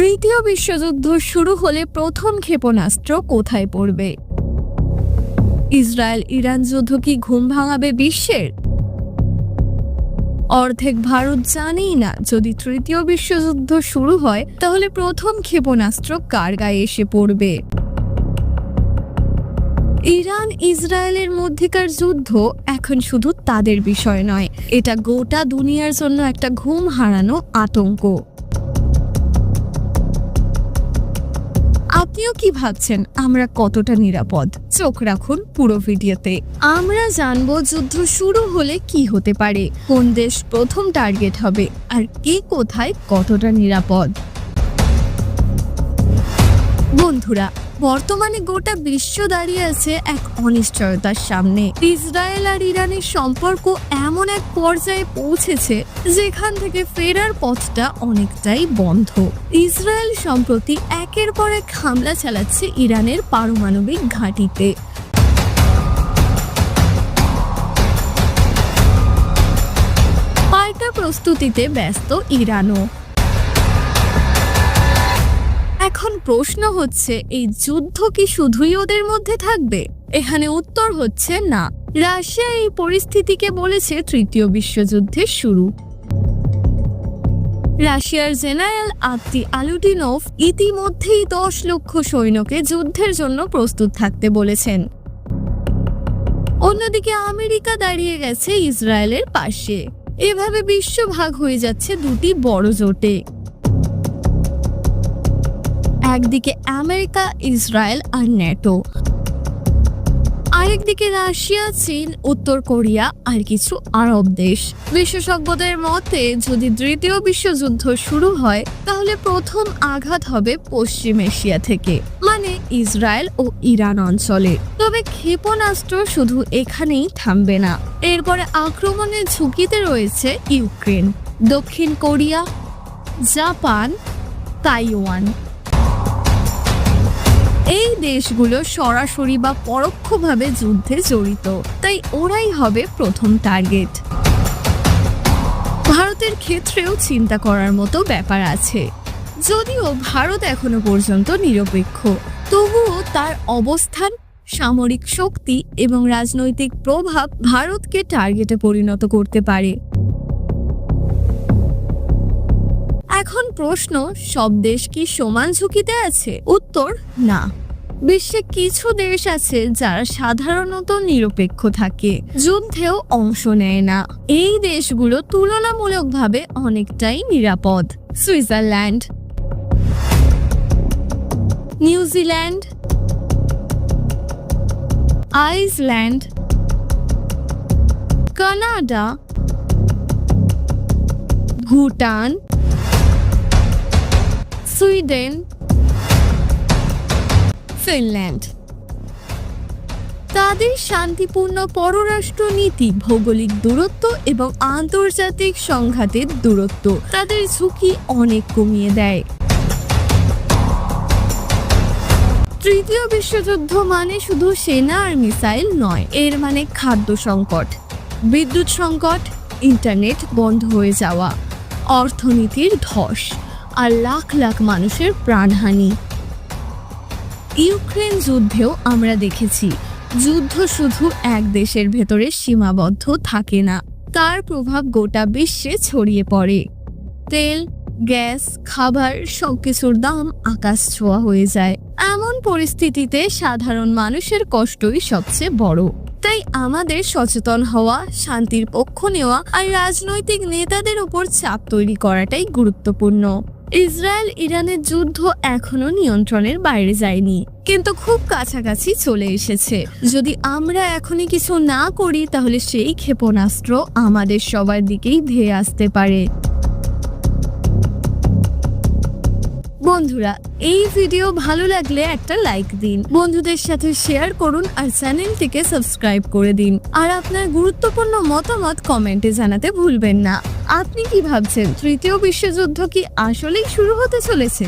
তৃতীয় বিশ্বযুদ্ধ শুরু হলে প্রথম ক্ষেপণাস্ত্র কোথায় পড়বে? ইসরায়েল ইরান যুদ্ধ কি ঘুম ভাঙাবে বিশ্বের? অর্ধেক ভারত জানেই না, যদি তৃতীয় বিশ্বযুদ্ধ শুরু হয়, তাহলে প্রথম ক্ষেপণাস্ত্র কার গায়ে এসে পড়বে? ইরান, ইসরায়েলের মধ্যেকার যুদ্ধ এখন শুধু তাদের বিষয় নয়, এটা গোটা দুনিয়ার জন্য একটা ঘুম হারানো আতঙ্ক। আপনিও কি ভাবছেন? আমরা কতটা নিরাপদ? চোখ রাখুন পুরো ভিডিওতে। আমরা জানব যুদ্ধ শুরু হলে কি হতে পারে, কোন দেশ প্রথম টার্গেট হবে, আর কে কোথায় কতটা নিরাপদ। বন্ধুরা বর্তমানে গোটা বিশ্ব দাঁড়িয়ে আছে এক অনিশ্চয়তার সামনে। ইসরায়েল আর ইরানের সম্পর্ক এমন এক পর্যায়ে পৌঁছেছে যেখান থেকে ফেরার পথটা অনেকটাই বন্ধ। ইসরায়েল সম্প্রতি একের পর এক হামলা চালাচ্ছে ইরানের পারমাণবিক ঘাঁটিতে। প্রস্তুতিতে ব্যস্ত ইরানও। এখন প্রশ্ন হচ্ছে, এই যুদ্ধ কি শুধুই ওদের মধ্যে থাকবে? এখানে উত্তর হচ্ছে না। রাশিয়া এই পরিস্থিতিকে বলেছে তৃতীয় বিশ্বযুদ্ধের শুরু। রাশিয়ার জেনারেল আত্তি আলুটিনোভ ইতিমধ্যেই দশ লক্ষ সৈন্যকে যুদ্ধের জন্য প্রস্তুত থাকতে বলেছেন। অন্যদিকে আমেরিকা দাঁড়িয়ে গেছে ইসরায়েলের পাশে। এভাবে বিশ্ব ভাগ হয়ে যাচ্ছে দুটি বড় জোটে। একদিকে আমেরিকা, ইসরায়েল আর ন্যাটো আরেকদিকে রাশিয়া, চীন, উত্তর কোরিয়া আর কিছু আরব দেশ। বিশেষজ্ঞদের মতে, যদি তৃতীয় বিশ্বযুদ্ধ শুরু হয়, তাহলে প্রথম আঘাত হবে পশ্চিম এশিয়া থেকে মানে ইসরায়েল ও ইরান অঞ্চলে। তবে ক্ষেপণাস্ত্র শুধু এখানেই থামবে না। এরপরে আক্রমণের ঝুঁকিতে রয়েছে ইউক্রেন, দক্ষিণ কোরিয়া, জাপান, তাইওয়ান। এই দেশগুলো সরাসরি বা পরোক্ষভাবে যুদ্ধে জড়িত, তাই ওরাই হবে প্রথম টার্গেট ভারতের ক্ষেত্রেও চিন্তা করার মতো ব্যাপার আছে। যদিও ভারত এখনও পর্যন্ত নিরপেক্ষ, তবুও তার অবস্থান, সামরিক শক্তি এবং রাজনৈতিক প্রভাব ভারতকে টার্গেটে পরিণত করতে পারে। এখন প্রশ্ন, সব দেশ কি সমান ঝুঁকিতে আছে? উত্তর, না। বিশ্বে কিছু দেশ আছে যারা সাধারণত নিরপেক্ষ থাকে, যুদ্ধেও অংশ নেয় না। এই দেশগুলো তুলনামূলকভাবে অনেকটাই নিরাপদ। Switzerland. New Zealand. Iceland. Canada. Bhutan. Sweden Finland তাদের শান্তিপূর্ণ পররাষ্ট্র নীতি ভৌগোলিক দূরত্ব এবং আন্তর্জাতিক সংঘাতের দূরত্ব তাদের ঝুঁকি অনেক কমিয়ে দেয়। তৃতীয় বিশ্বযুদ্ধ মানে শুধু সেনা আর মিসাইল নয়, এর মানে খাদ্য সংকট, বিদ্যুৎ সংকট, ইন্টারনেট বন্ধ হয়ে যাওয়া, অর্থনীতির ধস। আর লাখ লাখ মানুষের প্রাণহানি। ইউক্রেন যুদ্ধেও আমরা দেখেছি, যুদ্ধ শুধু এক দেশের ভেতরে সীমাবদ্ধ থাকে না। তার প্রভাব গোটা বিশ্বে ছড়িয়ে পড়ে। তেল, গ্যাস, খাবার সবকিছুর দাম আকাশ ছোঁয়া হয়ে যায়। এমন পরিস্থিতিতে সাধারণ মানুষের কষ্টই সবচেয়ে বড়। তাই আমাদের সচেতন হওয়া, শান্তির পক্ষ নেওয়া আর রাজনৈতিক নেতাদের উপর চাপ তৈরি করাটাই গুরুত্বপূর্ণ। ইসরায়েল ইরানের যুদ্ধ এখনও নিয়ন্ত্রণের বাইরে যায়নি, কিন্তু খুব কাছাকাছি চলে এসেছে। যদি আমরা এখনই কিছু না করি, তাহলে সেই ক্ষেপণাস্ত্র আমাদের সবার দিকেই ধেয়ে আসতে পারে। বন্ধুরা, এই ভিডিও ভালো লাগলে একটা লাইক দিন, বন্ধুদের সাথে শেয়ার করুন আর চ্যানেলটিকে সাবস্ক্রাইব করে দিন। আর আপনার গুরুত্বপূর্ণ মতামত কমেন্টে জানাতে ভুলবেন না। আপনি কি ভাবছেন? তৃতীয় বিশ্বযুদ্ধ কি আসলেই শুরু হতে চলেছে?